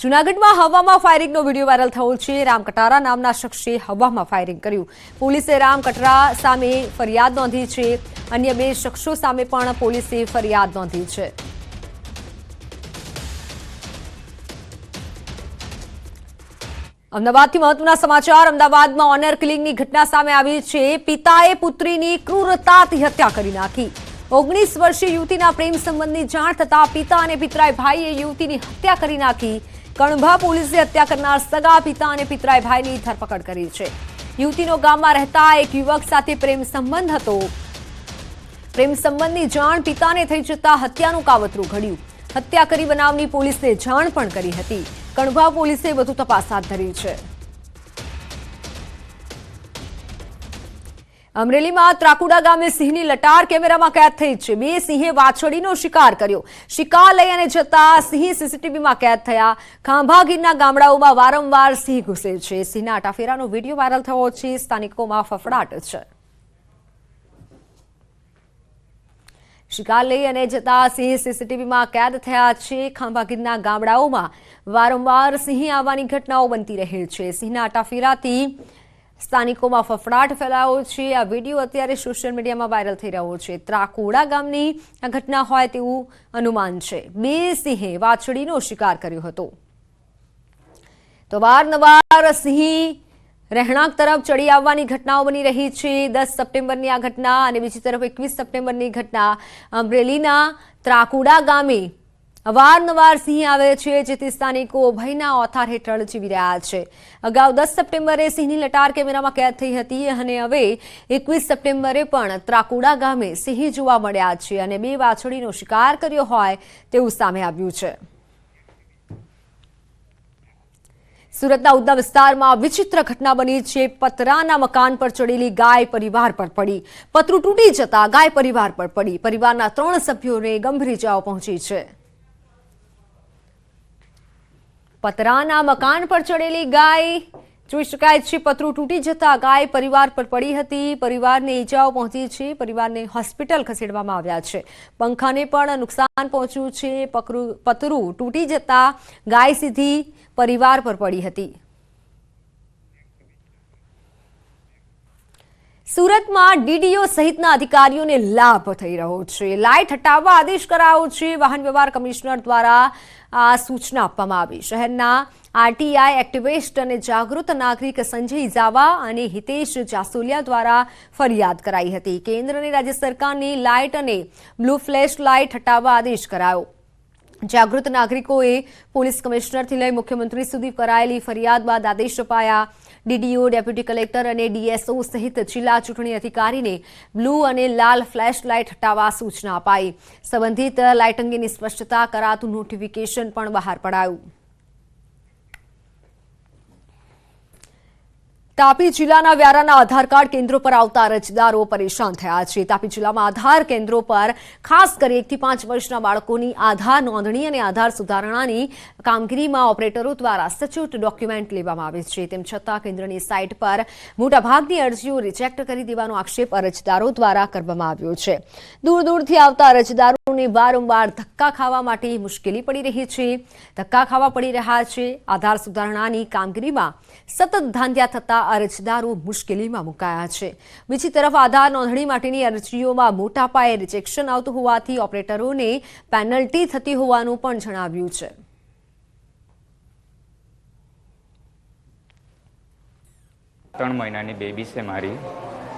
જૂનાગઢમાં હવામાં ફાયરિંગનો video viral થયો છે. રામ કટારા નામના શખ્સે હવામાં ફાયરિંગ કર્યું. પોલીસે રામ કટરા સામે ફરિયાદ નોંધી છે. અન્ય બે શખ્સો સામે પણ પોલીસે ફરિયાદ નોંધી છે. અમદાવાદથી મહત્વના સમાચાર. અમદાવાદમાં ઓનર કિલિંગની ઘટના સામે આવી છે. પિતાએ પુત્રીની ક્રૂરતાથી હત્યા કરી નાખી. ઓગણીસ વર્ષીય યુવતીના પ્રેમ સંબંધની જાણ થતા પિતા અને પિતરાય ભાઈએ યુવતીની હત્યા કરી નાખી. કણભા પોલીસે હત્યા કરનાર સગા પિતા અને પિતરાય ભાઈની ધરપકડ કરી છે. યુવતીનો ગામમાં રહેતા એક યુવક સાથે પ્રેમ સંબંધ હતો. પ્રેમ સંબંધની જાણ પિતાને થઈ જતા હત્યાનું કાવતરું ઘડ્યું. હત્યા કરી બનાવની પોલીસને જાણ પણ કરી હતી. કણભા પોલીસે વધુ તપાસ હાથ ધરી છે. અમરેલીમાં ત્રાકુડા ગામે સિંહની લટાર કેમેરામાં કેદ થઈ છે. બે સિંહે વાછડીનો શિકાર કર્યો. શિકાર લઈ અને જતા સિંહ સીસીટીવીમાં કેદ થયા. ખાંભાગીરના ગામડાઓમાં વારંવાર સિંહ ઘૂસે છે. સિંહના આટાફેરાનો વીડિયો વાયરલ થયો છે. સ્થાનિકોમાં ફફડાટ છે. શિકાર લઈ અને જતા સિંહ સીસીટીવીમાં કેદ થયા છે. ખાંભાગીરના ગામડાઓમાં વારંવાર સિંહ આવવાની ઘટનાઓ બનતી રહે છે. સિંહના આટાફેરાથી સ્થાનિકોમાં ફફડાટ ફેલાયો છે. આ વીડિયો અત્યારે સોશિયલ મીડિયામાં વાયરલ થઈ રહ્યો છે. ત્રાકોડા ગામની આ ઘટના હોય તેવું અનુમાન છે. બે સિંહે વાછડીનો શિકાર કર્યો હતો. તો વારનવાર સિંહ રહેણાંક તરફ ચડી આવવાની ઘટનાઓ બની રહી છે. દસ સપ્ટેમ્બરની આ ઘટના અને બીજી તરફ એકવીસ સપ્ટેમ્બરની ઘટના અમરેલીના ત્રાકુડા ગામે અવારનવાર સિંહ આવે છે, જેથી સ્થાનિકો ભયના ઓથાર હેઠળ જીવી રહ્યા છે. અગાઉ દસ સપ્ટેમ્બરે સિંહની લટાર કેમેરામાં કેદ થઈ હતી અને હવે એકવીસ સપ્ટેમ્બરે પણ ત્રાકુડા ગામે સિંહ જોવા મળ્યા છે અને બે વાછડીનો શિકાર કર્યો હોય તેવું સામે આવ્યું છે. સુરતના ઉધના વિસ્તારમાં વિચિત્ર ઘટના બની છે. પતરાના મકાન પર ચડેલી ગાય પરિવાર પર પડી. પતરું તૂટી જતા ગાય પરિવાર પર પડી. પરિવારના ત્રણ સભ્યોને ગંભીર ઇજાઓ પહોંચી છે. પતરાના મકાન પર ચડેલી ગાય. જોઈ શકાય છે, પતરું તૂટી જતા ગાય પરિવાર પર પડી હતી. પરિવારને ઈજાઓ પહોંચી છે, પરિવારને હોસ્પિટલ ખસેડવામાં આવ્યા છે. પંખાને પણ નુકસાન પહોંચ્યું છે પતરું તૂટી જતા ગાય સીધી પરિવાર પર પડી હતી. સુરતમાં ડીડીઓ સહિતના અધિકારીઓને લાભ થઈ રહ્યો છે. લાઇટ હટાવવા આદેશ કરાયો છે. વાહન વ્યવહાર કમિશનર દ્વારા આ સૂચના આપવામાં આવી. શહેરના આરટીઆઈ એક્ટિવિસ્ટ અને જાગૃત નાગરિક સંજય ઇઝાવા અને હિતેશ જાસોલિયા દ્વારા ફરિયાદ કરાઈ હતી. કેન્દ્ર અને રાજ્ય સરકારની લાઇટ અને બ્લુ ફ્લેશ લાઇટ હટાવવા આદેશ કરાયો. જાગૃત નાગરિકોએ પોલીસ કમિશનરથી લઈ મુખ્યમંત્રી સુધી કરાયેલી ફરિયાદ બાદ આદેશ અપાયા. ડીડીઓ ડેપ્યુટી કલેક્ટર અને ડીએસઓ સહિત જિલ્લા ચૂંટણી અધિકારીને બ્લુ અને લાલ ફ્લેશ લાઇટ હટાવવા સૂચના અપાઈ. સંબંધિત લાઇટ અંગેની સ્પષ્ટતા કરાતું નોટિફિકેશન પણ બહાર પડાયું. તાપી જિલ્લાના વ્યારાના આધાર કાર્ડ કેન્દ્રો પર આવતા અરજદારો પરેશાન થયા છે. તાપી જિલ્લામાં આધાર કેન્દ્રો પર ખાસ કરી એકથી પાંચ વર્ષના બાળકોની આધાર નોંધણી અને આધાર સુધારણાની કામગીરીમાં ઓપરેટરો દ્વારા સચોટ ડોક્યુમેન્ટ લેવામાં આવે છે. તેમ છતાં કેન્દ્રની સાઇટ પર મોટાભાગની અરજીઓ રિજેક્ટ કરી દેવાનો આક્ષેપ અરજદારો દ્વારા કરવામાં આવ્યો છે. દૂર દૂરથી આવતા અરજદારોને વારંવાર ધક્કા ખાવા માટે મુશ્કેલી પડી રહી છે. ધક્કા ખાવા પડી રહ્યા છે. આધાર સુધારણાની કામગીરીમાં સતત ધાંધ્યા થતા અરજદારો મુશ્કેલીમાં મુકાયા છે. બીજી તરફ આધાર નોંધણી માટેની અરજીઓમાં મોટા પાયે રિજેક્શન આવતું હોવાથી ઓપરેટરોને પેનલ્ટી થતી હોવાનું પણ જણાવ્યું છે. ત્રણ મહિનાની બેબી છે મારી.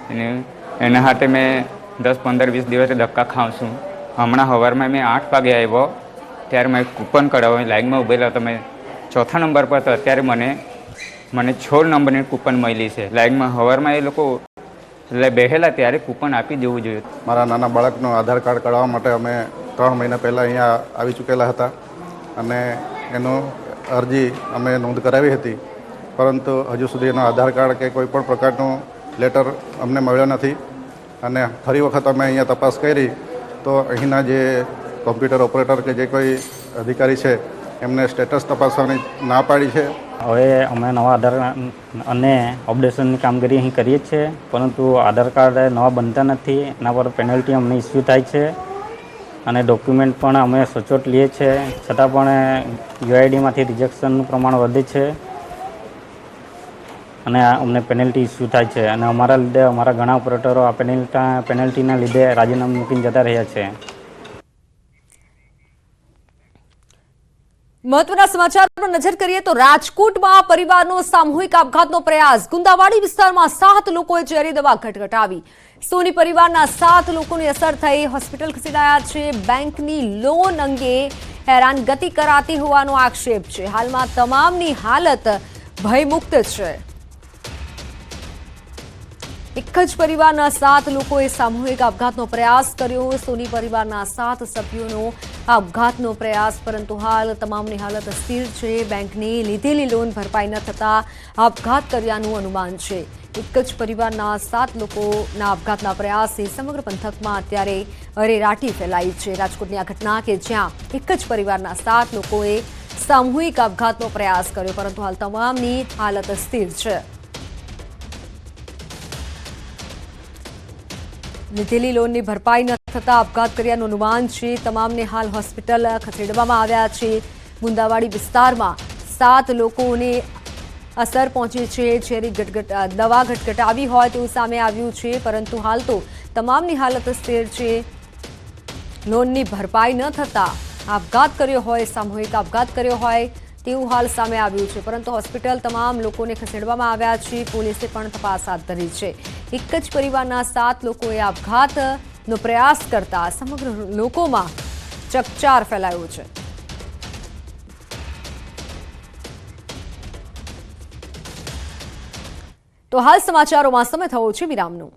અને એના હાથે મેં દસ પંદર વીસ દિવસે ધક્કા ખાઉં છું. હમણાં સવારમાં મેં આઠ વાગે આવ્યો. ત્યારે મેં કૂપન કઢાવ્યો. લાઈનમાં ઉભેલા તમે ચોથા નંબર પર તો અત્યારે મને મને છોડ નંબરની કૂપન મળી છે. લાઈનમાં હવારમાં એ લોકો એટલે બેહેલા ત્યારે કૂપન આપી દેવું જોઈએ. મારા નાના બાળકનું આધાર કાર્ડ કાઢવા માટે અમે ત્રણ મહિના પહેલાં અહીંયા આવી ચૂકેલા હતા અને એનું અરજી અમે નોંધ કરાવી હતી. પરંતુ હજુ સુધી એનો આધાર કાર્ડ કે કોઈ પણ પ્રકારનું લેટર અમને મળ્યો નથી અને ફરી વખત અમે અહીંયા તપાસ કરી તો અહીંના જે કોમ્પ્યુટર ઓપરેટર કે જે કોઈ અધિકારી છે એમને સ્ટેટસ તપાસવાની ના પાડી છે. હવે અમે નવા આધાર અને અપડેશનની કામગીરી અહીં કરીએ છીએ, પરંતુ આધાર કાર્ડ નવા બનતા નથી, એના પર પેનલ્ટી અમને ઇસ્યુ થાય છે અને ડોક્યુમેન્ટ પણ અમે સચોટ લઈએ છીએ છતાં પણ યુઆઈડીમાંથી રિજેક્શનનું પ્રમાણ વધે છે અને અમને પેનલ્ટી ઇસ્યુ થાય છે. અને અમારા લીધે અમારા ઘણા ઓપરેટરો આ પેનલ્ટા પેનલ્ટીના લીધે રાજીનામું મૂકીને જતા રહ્યા છે. મહત્વના સમાચાર પર નજર કરીએ તો રાજકોટમાં પરિવારનો સામૂહિક આપઘાતનો પ્રયાસ. ગુંદાવાડી વિસ્તારમાં સાત લોકોએ ઝેરી દવા ઘટઘટાવી. સોની પરિવારના સાત લોકોની અસર થઈ. હોસ્પિટલ ખસેડાયા છે. બેંકની લોન અંગે હેરાનગતિ કરાતી હોવાનો આક્ષેપ છે. હાલમાં તમામની હાલત ભયમુક્ત છે. એક જ પરિવારના સાત લોકોએ સામૂહિક આપઘાતનો પ્રયાસ કર્યો. સોની પરિવારના સાત સભ્યોનો આપઘાતનો પ્રયાસ, પરંતુ હાલ તમામની હાલત અસ્થિર છે. બેંકની લીધેલી લોન ભરપાઈ ન થતા આપઘાત કર્યાનું અનુમાન છે. એક જ પરિવારના સાત લોકોના આપઘાતના પ્રયાસે સમગ્ર પંથકમાં અત્યારે અરેરાટી ફેલાઈ છે. રાજકોટની આ ઘટના કે જ્યાં એક જ પરિવારના સાત લોકોએ સામૂહિક આપઘાતનો પ્રયાસ કર્યો, પરંતુ હાલ તમામની હાલત અસ્થિર છે. લીધેલી લોનની ભરપાઈ ન થતા આપઘાત કર્યાનું અનુમાન છે. તમામને હાલ હોસ્પિટલ ખસેડવામાં આવ્યા છે. ગુંદાવાડી વિસ્તારમાં સાત લોકોને અસર પહોંચી છે. ઝેરી ગટગટ દવા ઘટઘટાવી હોય તેવું સામે આવ્યું છે. પરંતુ હાલ તો તમામની હાલત સ્થિર છે. લોનની ભરપાઈ ન થતા આપઘાત કર્યો હોય, સામૂહિક આપઘાત કર્યો હોય તેવું હાલ સામે આવ્યું છે. પરંતુ હોસ્પિટલ તમામ લોકોને ખસેડવામાં આવ્યા છે. પોલીસે પણ તપાસ હાથ ધરી છે. એક જ પરિવારના સાત લોકોએ આપઘાતનો પ્રયાસ કરતા સમગ્ર લોકોમાં ચકચાર ફેલાયો છે. તો હાલ સમાચારોમાં સમય થયો છે વિરામનો.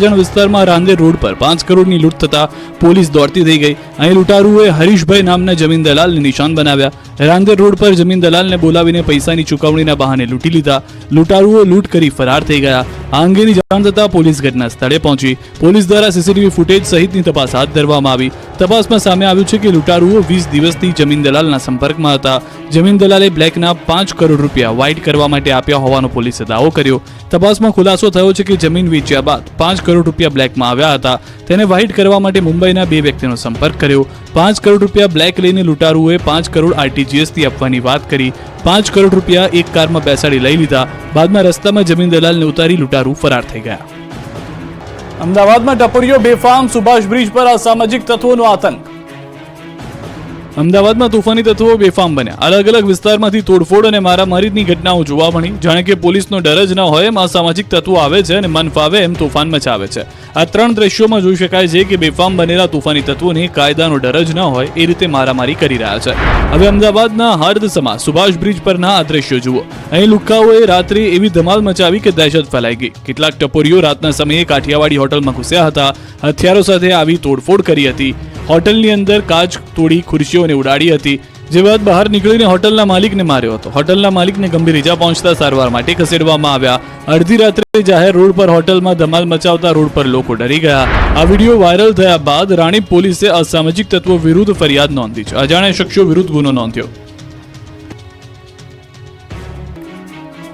જણ વિસ્તારમાં રાંદેર રોડ પર પાંચ કરોડની લૂંટ થતા પોલીસ દોડતી થઈ ગઈ. અહીં લૂંટારુઓએ હરીશભાઈ નામના જમીન દલાલને નિશાન બનાવ્યા. રાંદેર રોડ પર જમીન દલાલને બોલાવીને પૈસાની ચુકવણીના બહાને લૂંટી લીધા. લૂંટારુઓ લૂંટ કરી ફરાર થઈ ગયા. આ અંગેની જાણ થતાં પોલીસ ઘટના સ્થળે પહોંચી. પોલીસ દ્વારા સીસીટીવી ફૂટેજ સહિતની તપાસ હાથ ધરવામાં આવી. તપાસમાં સામે આવ્યું છે કે લૂંટારુઓ વીસ દિવસથી જમીન દલાલના સંપર્કમાં હતા. જમીન દલાલે બ્લેકના પાંચ કરોડ રૂપિયા વાઇટ કરવા માટે આપ્યા હોવાનો પોલીસે દાવો કર્યો. તપાસમાં ખુલાસો થયો છે કે જમીન વેચ્યા બાદ પાંચ કરોડ રૂપિયા બ્લેકમાં આવ્યા હતા. તેને વ્હાઇટ કરવા માટે મુંબઈના બે વ્યક્તિનો સંપર્ક કર્યો. પાંચ કરોડ રૂપિયા બ્લેક લઈને લૂંટારુઓએ પાંચ કરોડ આરટીજીએસથી આપવાની વાત કરી. પાંચ કરોડ રૂપિયા એક કારમાં બેસાડી લઈ લીધા. બાદમાં રસ્તામાં જમીન દલાલને ઉતારી લૂંટારુ ફરાર થઈ ગયા. અમદાવાદમાં ટપરીઓ બેફામ સુભાષ બ્રિજ પર અસામાજિક તત્વોનો આતંક. અમદાવાદમાં તોફાની તત્વો બેફામ બન્યા. અલગ અલગ વિસ્તારમાંથી તોડફોડ અને મારામારીની ઘટનાઓ જોવા મળી. જાણે કે પોલીસનો ડર જ ન હોય, એમ અસામાજિક તત્વો આવે છે અને મન ફાવે એમ તોફાન મચાવે છે. આ ત્રણ દ્રશ્યોમાં જોઈ શકાય છે કે બેફામ બનેલા તોફાની તત્વોને કાયદાનો ડર જ ન હોય, એ રીતે મારામારી કરી રહ્યા છે. હવે અમદાવાદના હર્દસમાં સુભાષ બ્રિજ પરના આ દ્રશ્યો જુઓ. અહીં લુક્કાઓએ રાત્રે એવી ધમાલ મચાવી કે દહેશત ફેલાઈ ગઈ. કેટલાક ટપોરીઓ રાતના સમયે કાઠિયાવાડી હોટલમાં ઘૂસ્યા હતા. હથિયારો સાથે આવી તોડફોડ કરી હતી. હોટલની અંદર કાચ, તોડી, ખુરશીઓને ઉડાડી હતી. જે બાદ બહાર નીકળીને હોટલના માલિકને માર્યો હતો. હોટલના માલિકને ગંભીર ઇજા પહોંચતા સારવાર માટે ખસેડવામાં આવ્યા. અડધી રાત્રે જાહેર રોડ પર હોટલમાં ધમાલ મચાવતા રોડ પર લોકો ડરી ગયા. આ વીડિયો વાયરલ થયા બાદ રાણીપ પોલીસે અસામાજિક તત્વો વિરુદ્ધ ફરિયાદ નોંધી છે. અજાણ્યા શખ્સો વિરુદ્ધ ગુનો નોંધ્યો.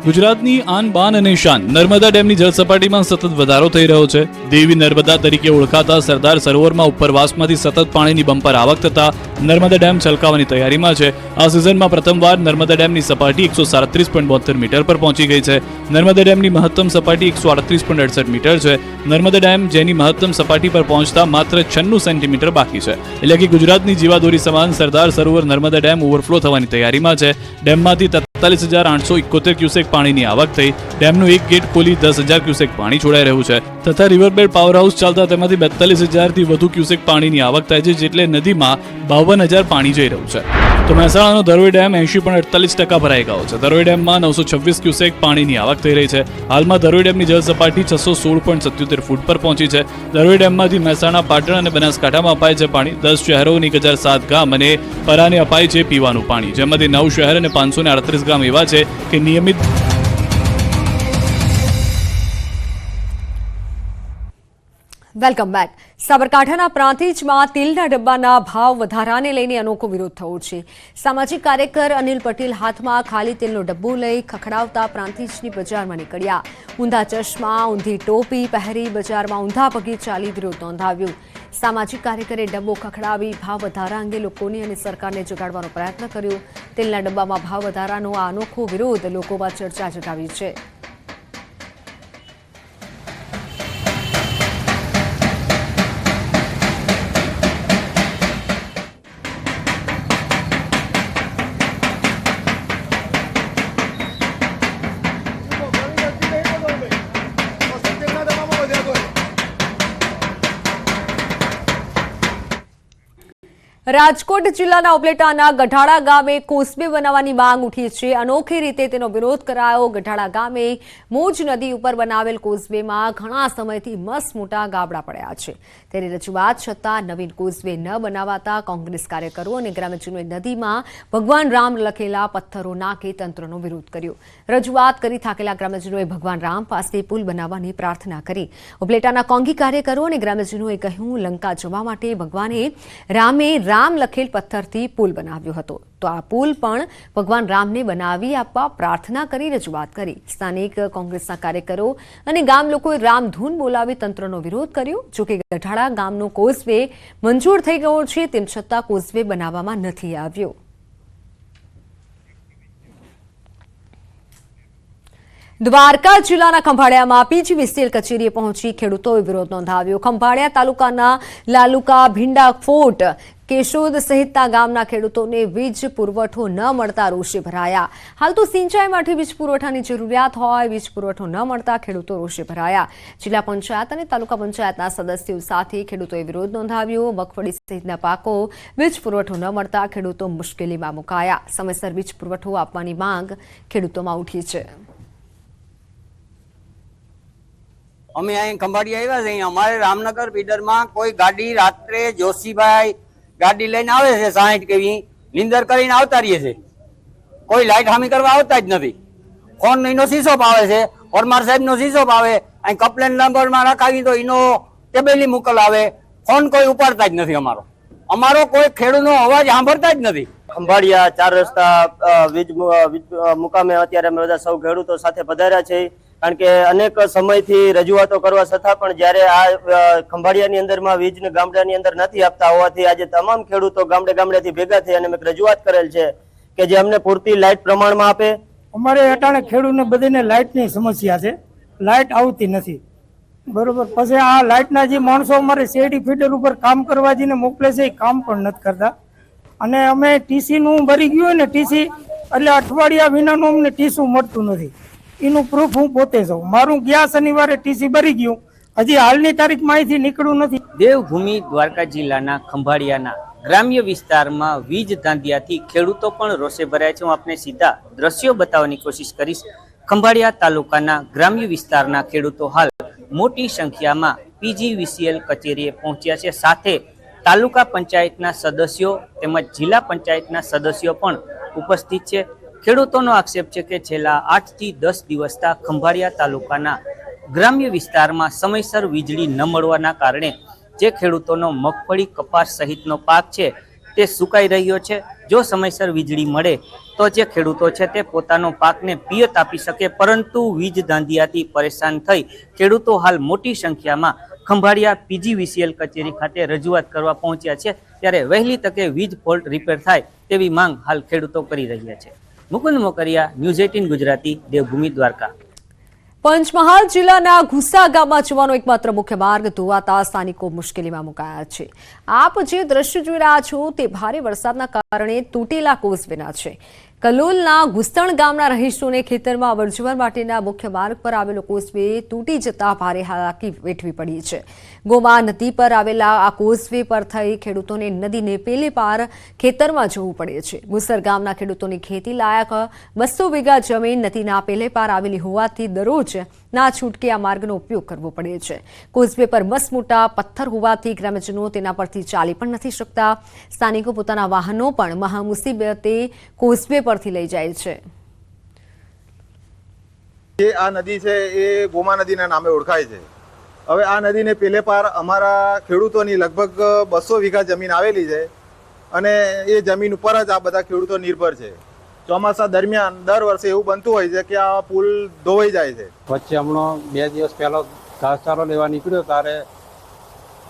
ગુજરાતની આન બાન અને શાન. નર્મદા ડેમની જળસપાટીમાં સતત વધારો થઈ રહ્યો છે. દેવી નર્મદા તરીકે ઓળખાતા સરદાર સરોવરમાં ઉપરવાસમાંથી સતત પાણીની બમ્પર આવક થતા નર્મદા ડેમ છલકાવાની તૈયારીમાં છે. આ સિઝનમાં પ્રથમવાર નર્મદા ડેમની સપાટી એકસો સાડત્રીસ પોઈન્ટ બોતેર મીટર પર પહોંચી ગઈ છે. નર્મદા ડેમની મહત્તમ સપાટી એકસો અડત્રીસ પોઈન્ટ અડસઠ મીટર છે. નર્મદા ડેમ, જેની મહત્તમ સપાટી પર પહોંચતા માત્ર છન્નું સેન્ટીમીટર બાકી છે. એટલે કે ગુજરાતની જીવાદોરી સમાન સરદાર સરોવર નર્મદા ડેમ ઓવરફ્લો થવાની તૈયારીમાં છે. ડેમમાંથી તેતાલીસ હજાર આઠસો ઇકોતેર ક્યુસેક પાણીની આવક થઈ. ડેમનું એક ગેટ ખોલી દસ હજાર ક્યુસેક પાણી છોડાઈ રહ્યું છે. તથા રિવરબેડ પાવર હાઉસ ચાલતા તેમાંથી બેતાલીસ હજારથી વધુ ક્યુસેક પાણીની આવક થાય છે, જેટલે નદીમાં બાવન હજાર પાણી જઈ રહ્યું છે. તો મહેસાણાનો ધરોઈ ડેમ એંશી પણ અડતાલીસ ટકા ભરાઈ ગયો છે. ધરોઈ ડેમમાં નવસો છવ્વીસ ક્યુસેક પાણીની આવક થઈ રહી છે. હાલમાં ધરોઈ ડેમની જળ સપાટી છસો સોળ પોઈન્ટ સત્યોતેર ફૂટ પર પહોંચી છે. ધરોઈ ડેમમાંથી મહેસાણા, પાટણ અને બનાસકાંઠામાં અપાય છે પાણી. દસ શહેરો એક હજાર સાત ગામ અને પરાને અપાય છે પીવાનું પાણી. જેમાંથી નવ શહેર અને પાંચસો ને અડત્રીસ ગામ એવા છે કે નિયમિત વેલકમ બેક સાબરકાંઠાના પ્રાંતિજમાં તેલના ડબ્બાના ભાવ વધારાને લઈને અનોખો વિરોધ થયો છે. સામાજિક કાર્યકર અનિલ પટેલ હાથમાં ખાલી તેલનો ડબ્બો લઈ ખખડાવતા પ્રાંતિજની બજારમાં નીકળ્યા. ઊંધા ચશ્મા, ઊંધી ટોપી પહેરી બજારમાં ઊંધા પગે ચાલી વિરોધ નોંધાવ્યો. સામાજિક કાર્યકરે ડબ્બો ખખડાવી ભાવ વધારા અંગે લોકોને અને સરકારને જગાડવાનો પ્રયત્ન કર્યો. તેલના ડબ્બામાં ભાવ વધારાનો આ અનોખો વિરોધ લોકોમાં ચર્ચા જગાવી છે. રાજકોટ જિલ્લાના ઉપલેટાના ગઢાડા ગામે કોસબે બનાવવાની માંગ ઉઠી છે. અનોખી રીતે તેનો વિરોધ કરાયો. ગઢાડા ગામે મોજ નદી ઉપર બનાવેલ કોસબેમાં ઘણા સમયથી મસ્ત મોટા ગાબડા પડ્યા છે. તેની રજૂઆત છતાં નવીન કોસબે ન બનાવાતા કોંગ્રેસ કાર્યકરો અને ગ્રામજનોએ નદીમાં ભગવાન રામ લખેલા પથ્થરો નાખી તંત્રનો વિરોધ કર્યો. રજૂઆત કરી થાકેલા ગ્રામજનોએ ભગવાન રામ પાસે પુલ બનાવવાની પ્રાર્થના કરી. ઉપલેટાના કોંગી કાર્યકરો અને ગ્રામજનોએ કહ્યું, લંકા જવા માટે ભગવાને રામે રામ લખેલ પથ્થરથી પુલ બનાવ્યો હતો. તો આ પુલ પણ ભગવાન રામને બનાવી આપવા પ્રાર્થના કરી, રજૂઆત કરી. સ્થાનિક કોંગ્રેસના કાર્યકરો અને ગામ લોકોએ રામધૂન બોલાવી તંત્રનો વિરોધ કર્યો. જોકે ગઢાળા ગામનો કોઝવે મંજૂર થઈ ગયો છે, તેમ છતાં કોઝવે બનાવવામાં નથી આવ્યો. દ્વારકા જિલ્લાના ખંભાળિયામાં પીજીવીસીએલ કચેરીએ પહોંચી ખેડૂતોએ વિરોધ નોંધાવ્યો. ખંભાળિયા તાલુકાના લાલુકા ભીંડા ફોર્ટ કેશોદ સહિતના ગામના ખેડૂતોને વીજ પુરવઠો ન મળતા રોષે ભરાયા. હાલ તો સિંચાઈ માટે વીજ પુરવઠાની જરૂરિયાત હોય, વીજ પુરવઠો ન મળતા ખેડૂતો રોષે ભરાયા. જિલ્લા પંચાયત અને તાલુકા પંચાયતના સદસ્યો સાથે ખેડૂતોએ વિરોધ નોંધાવ્યો. મગફળી સહિતના પાકો વીજ પુરવઠો ન મળતા ખેડૂતો મુશ્કેલીમાં મુકાયા. સમયસર વીજ પુરવઠો આપવાની માંગ ખેડૂતોમાં ઉઠી છે. અમે અહીં ખંભાળી આવ્યા છે અમારે રામનગર બિડરમાં કોઈ ગાડી રાત્રે જોશીભાઈ ગાડી લઈને આવે છે સાહીઠ કેવી નિંદર કરીને આવતા રહીએ છે કોઈ લાઈટ હામી કરવા આવતા જ નથી. ફોન એનો શીશો પાવે છે? પરમાર સાહેબ નો શીશો પાવે અહીં કમ્પ્લેન નંબરમાં રખાવી તો એનો ટેબેલી મોકલ આવે. ફોન કોઈ ઉપાડતા જ નથી અમારો. અમારો કોઈ ખેડૂતનો અવાજ સાંભળતા જ નથી. ખંભાળિયા, ચાર રસ્તા વીજ મુકામે અત્યારે અમે બધા સૌ ખેડૂતો સાથે પધાર્યા છે કારણ કે અનેક સમયથી રજૂઆતો કરવા છતાં પણ જ્યારે આ ખંભાળિયાની અંદરમાં વીજને ગામડાની અંદર નથી આપતા હોવાથી આજે તમામ ખેડૂતો ગામડે ગામડેથી ભેગા થઈ અને મેં રજૂઆત કરેલ છે કે જે અમને પૂરતી લાઇટ પ્રમાણમાં આપે. અમારે અટાણે ખેડૂતને બધીને લાઇટની સમસ્યા છે. લાઇટ આવતી નથી. બરોબર. પછી આ લાઇટના જે માણસો અમારે શેરડી ફીડર ઉપર કામ કરવા જઈને મોકલે છે, એ કામ પણ નથી કરતા. અને અમે ટીસીનું ભરી ગયું હોય ને ટીસી, એટલે અઠવાડિયા વિનાનું અમને ટીસું મળતું નથી. એનું પ્રૂફ હું પોતે જાઉં. મારું ગયા શનિવારે ટીસી ભરી ગયું. હજી હાલની તારીખમાં અહીંથી નીકળ્યું નથી. દેવભૂમિ દ્વારકા જિલ્લાના ખંભાળિયાના ગ્રામ્ય વિસ્તારમાં વીજ ધાંધિયાથી ખેડૂતો પણ રોષે ભરાય છે. હું આપને સીધા દ્રશ્યો બતાવવાની કોશિશ કરીશ. ખંભાળિયા તાલુકાના ગ્રામ્ય વિસ્તારના ખેડૂતો હાલ મોટી સંખ્યામાં પીજીવીસીએલ કચેરીએ પહોંચ્યા છે. સાથે તાલુકા પંચાયતના સદસ્યો તેમજ જિલ્લા પંચાયતના સદસ્યો પણ ઉપસ્થિત છે. ખેડૂતોનો આક્ષેપ છે કે છેલ્લા આઠથી દસ દિવસના ખંભાળિયા તાલુકાના ગ્રામ્ય વિસ્તારમાં સમયસર વીજળી ન મળવાના કારણે જે ખેડૂતોનો મગફળી કપાસ સહિતનો પાક છે તે સુકાઈ રહ્યો છે. જો સમયસર વીજળી મળે તો જે ખેડૂતો છે તે પોતાનો પાકને પિયત આપી શકે, પરંતુ વીજ ધાંધિયાથી પરેશાન થઈ ખેડૂતો હાલ મોટી સંખ્યામાં ખંભાળિયા પીજીવીસીએલ કચેરી ખાતે રજૂઆત કરવા પહોંચ્યા છે. ત્યારે વહેલી તકે વીજ ફોલ્ટ રિપેર થાય તેવી માંગ હાલ ખેડૂતો કરી રહ્યા છે. Mukund Mokariya news eighteen Gujarati, Devbhumi, Dwarka. Panchmahal જિલ્લાના ઘુસા ગામમાં જવાનો એકમાત્ર મુખ્ય માર્ગ ધોવાતા સ્થાનિકો મુશ્કેલીમાં મુકાયા છે. આપ જે દ્રશ્ય જોઈ રહ્યા છો તે ભારે વરસાદના કારણે તૂટેલા કોઝવેના છે. કલોલના ઘુસણ ગામના રહીશોને ખેતરમાં અવરજવર માટેના મુખ્ય માર્ગ પર આવેલો કોઝવે તૂટી જતા ભારે હાલાકી વેઠવી પડી છે. ગોમા નદી પર આવેલા આ કોઝવે પર થઈ ખેડૂતોને નદીને પેલે પાર ખેતરમાં જવું પડે છે. મુસર ગામના ખેડૂતોની ખેતી લાયક બસો વીઘા જમીન નદીના પેલે પાર આવેલી હોવાથી દરરોજ ના છૂટકે આ માર્ગનો ઉપયોગ કરવો પડે છે. કોઝવે પર મસમોટા પથ્થર હોવાથી ગ્રામજનો તેના પરથી ચાલી પણ નથી શકતા. સ્થાનિકો પોતાના વાહનો પણ મહામુસીબતે કોઝવે પરથી લઈ જાય છે. જે આ નદી છે એ ગોમા નદીના નામે ઓળખાય છે. હવે આ નદીને પેલે પાર અમારા ખેડૂતોની લગભગ બસો વીઘા જમીન આવેલી છે અને એ જમીન ઉપર જ આ બધા ખેડૂતો નિર્ભર છે. ચોમાસા દરમિયાન દર વર્ષે એવું બનતું હોય છે કે આ પુલ ધોવાઈ જાય છે. વચ્ચે હમણાં બે દિવસ પહેલો ઘાસચારો લેવા નીકળ્યો ત્યારે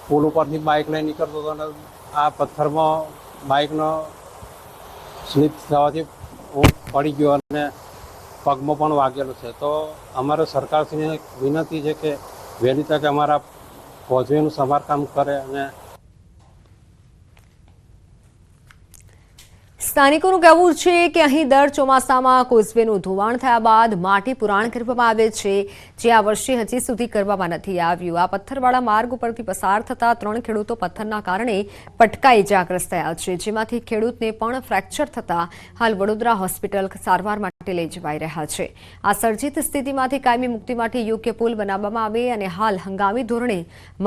પુલ ઉપરથી બાઇક લઈ નીકળતો હતો અને આ પથ્થરમાં બાઇકનો સ્લીપ થવાથી પડી ગયો અને પગમાં પણ વાગેલો છે. તો અમારે સરકારશ્રીને વિનંતી છે કે વહેલી તકે અમારા કોઝવેનું સમારકામ કરે અને સ્થાનિકોનું કહેવું છે કે અહીં દર ચોમાસામાં કોઝવેનું ધોવાણ થયા બાદ માટી પુરાણ કરવામાં આવે છે, જે આ વર્ષે હજી સુધી કરવામાં નથી આવ્યું. આ પથ્થરવાળા માર્ગ ઉપરથી પસાર થતા ત્રણ ખેડૂતો પથ્થરના કારણે પટકાઈ ઇજાગ્રસ્ત થયા છે, જેમાંથી ખેડૂતને પણ ફ્રેક્ચર થતા હાલ વડોદરા હોસ્પિટલ સારવાર માટે લઈ જવાઈ રહ્યા છે. આ સર્જિત સ્થિતિમાંથી કાયમી મુક્તિ માટે યોગ્ય પુલ બનાવવામાં આવે અને હાલ હંગામી ધોરણે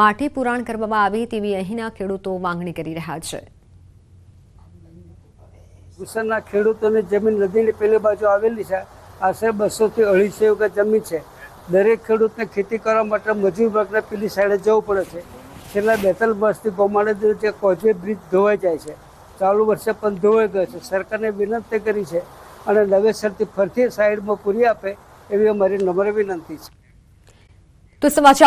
માટી પુરાણ કરવામાં આવે તેવી અહીંના ખેડૂતો માંગણી કરી રહ્યા છે. ગુસરના ખેડૂતોની જમીન નદીની પેલી બાજુ આવેલી છે. આશરે બસોથી અઢીસો વીઘા જમીન છે. દરેક ખેડૂતને ખેતી કરવા માટે મજૂર વર્ગને પેલી સાઈડે જવું પડે છે. છેલ્લા બે ત્રણ વર્ષથી ગોમાડે જે કોઝવે બ્રિજ ધોવાઈ જાય છે. ચાલુ વર્ષે પણ ધોવાઈ ગયો છે. સરકારને વિનંતી કરી છે અને નવેસરથી ફરીથી સાઈડમાં પૂરી આપે એવી અમારી નમ્ર વિનંતી છે. તો સમાચાર